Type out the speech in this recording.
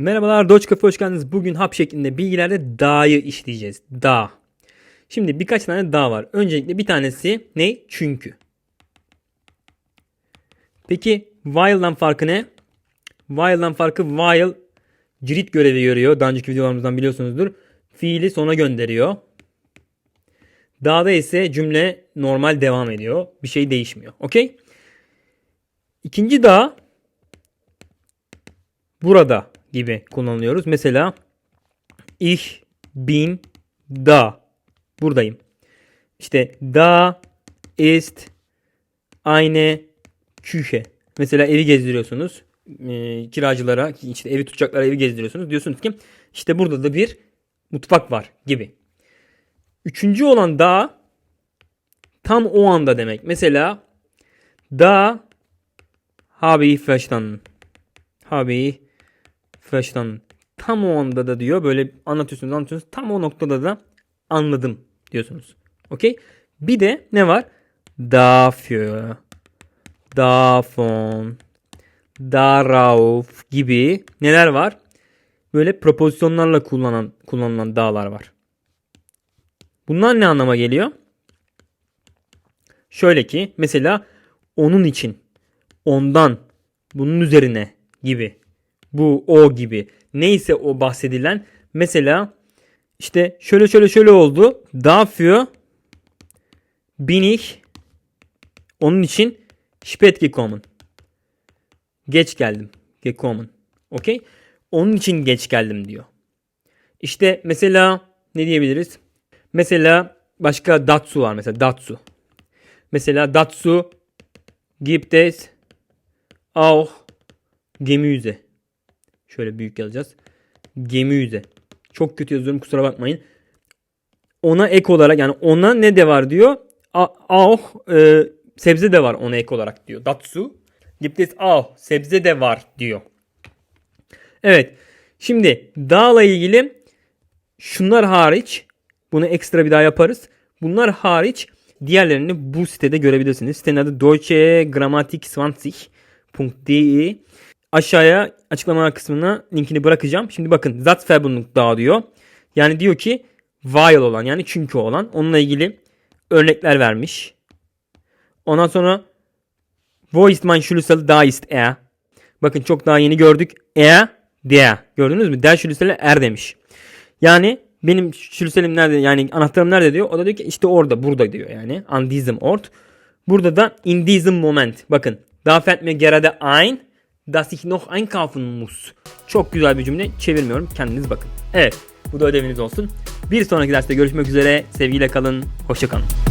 Merhabalar Doç Cafe hoş geldiniz. Bugün hap şeklinde bilgilerde da'yı işleyeceğiz. Da. Şimdi birkaç tane da var. Öncelikle bir tanesi ne? Çünkü. Peki while'dan farkı ne? While'dan farkı while cirit görevi görüyor. Daha önceki videolarımızdan biliyorsunuzdur. Fiili sona gönderiyor. Da'da ise cümle normal devam ediyor. Bir şey değişmiyor. Okey? İkinci da burada gibi kullanılıyoruz. Mesela ich bin da. Buradayım. İşte da ist eine Küche. Mesela evi gezdiriyorsunuz. E, kiracılara, işte evi tutacaklara evi gezdiriyorsunuz. Diyorsunuz ki işte burada da bir mutfak var gibi. Üçüncü olan da tam o anda demek. Mesela da habe ich verstanden. Habe ich verstanden. Tam o anda da diyor böyle anlatıyorsunuz anlatıyorsunuz. Tam o noktada da anladım diyorsunuz. Okey. Bir de ne var? Dafür. Davon. Darauf gibi neler var? Böyle propozisyonlarla kullanan, kullanılan dağlar var. Bunlar ne anlama geliyor? Şöyle ki mesela onun için, ondan, bunun üzerine gibi, bu, o gibi neyse o bahsedilen mesela işte şöyle şöyle şöyle oldu. Dafür bin ich onun için spät gekommen. Geç geldim. Gekommen. Okey? Onun için geç geldim diyor. İşte mesela ne diyebiliriz? Mesela başka Datsu var mesela Datsu. Mesela Datsu gibt es auch Gemüse. Şöyle büyük yazacağız. Gemüse. Çok kötü yazıyorum kusura bakmayın. Ona ek olarak yani ona ne de var diyor. A- Auch e, sebze de var ona ek olarak diyor. Datsu gibt es auch sebze de var diyor. Evet. Şimdi dağla ilgili şunlar hariç bunu ekstra bir daha yaparız. Bunlar hariç diğerlerini bu sitede görebilirsiniz. Sitenin adı deutschegrammatik20.de Aşağıya açıklama kısmına linkini bırakacağım. Şimdi bakın Satzverbindung da diyor. Yani diyor ki while olan yani çünkü olan onunla ilgili örnekler vermiş. Ondan sonra Wo ist mein Schlüssel? Da ist er. Bakın çok daha yeni gördük. Er, der. Gördünüz mü? Der Schlüssel'e er demiş. Yani benim Schlüssel'im nerede? Yani anahtarım nerede diyor. O da diyor ki işte orada, burada diyor yani. An diesem Ort. Burada da in diesem Moment. Bakın. Da fällt mir gerade ein, dass ich noch einkaufen muss. Çok güzel bir cümle. Çevirmiyorum. Kendiniz bakın. Evet. Bu da ödeviniz olsun. Bir sonraki derste görüşmek üzere. Sevgiyle kalın. Hoşça kalın.